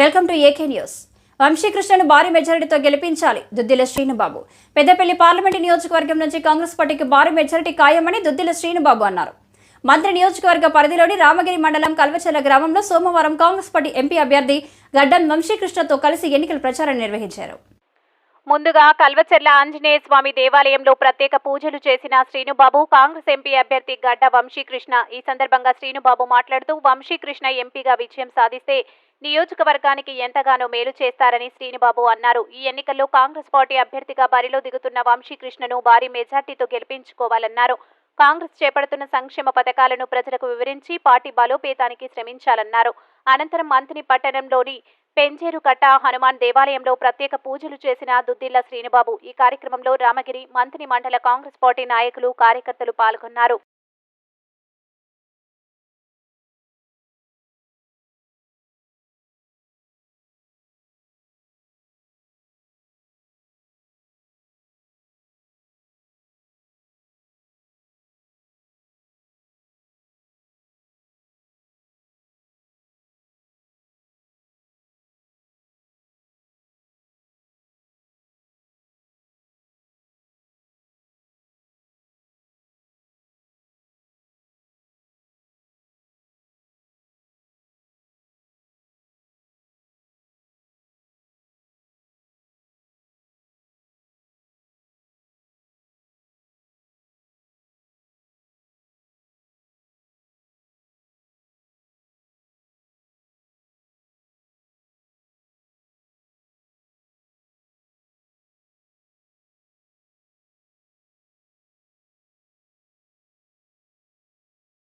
Welcome to AK news. వంశీకృష్ణను భారీ మెజారిటీతో గెలిపించాలి దుద్దిల శ్రీనుబాబు. పెద్దపల్లి పార్లమెంటు నియోజకవర్గం నుంచి కాంగ్రెస్ పార్టీకి భారీ మెజారిటీ ఖాయమని దుద్దిల శ్రీనుబాబు అన్నారు. మంత్రి నియోజకవర్గ పరిధిలోని రామగిరి మండలం కల్వచర్ల గ్రామంలో సోమవారం కాంగ్రెస్ పార్టీ ఎంపీ అభ్యర్థి గడ్డం వంశీకృష్ణతో కలిసి ఎన్నికల ప్రచారం నిర్వహించారు. ముందుగా కల్వచెర్ల ఆంజనేయ స్వామి దేవాలయంలో ప్రత్యేక పూజలు చేసిన శ్రీనుబాబు కాంగ్రెస్ ఎంపీ అభ్యర్థి గడ్డ వంశీకృష్ణ. ఈ సందర్భంగా శ్రీనుబాబు మాట్లాడుతూ వంశీకృష్ణ ఎంపీగా విజయం సాధిస్తే నియోజకవర్గానికి ఎంతగానో మేలు చేస్తారని శ్రీనుబాబు అన్నారు. ఈ ఎన్నికల్లో కాంగ్రెస్ పార్టీ అభ్యర్థిగా బరిలో దిగుతున్న వంశీకృష్ణను భారీ మెజార్టీతో గెలిపించుకోవాలన్నారు. కాంగ్రెస్ చేపడుతున్న సంక్షేమ పథకాలను ప్రజలకు వివరించి పార్టీ బలోపేతానికి శ్రమించాలన్నారు. అనంతరం మంత్రి పట్టణంలోని పెంచేరుకట్ట హనుమాన్ దేవాలయంలో ప్రత్యేక పూజలు చేసిన దుద్దిల్ల శ్రీనుబాబు. ఈ కార్యక్రమంలో రామగిరి మంత్రి మండల కాంగ్రెస్ పార్టీ నాయకులు కార్యకర్తలు పాల్గొన్నారు.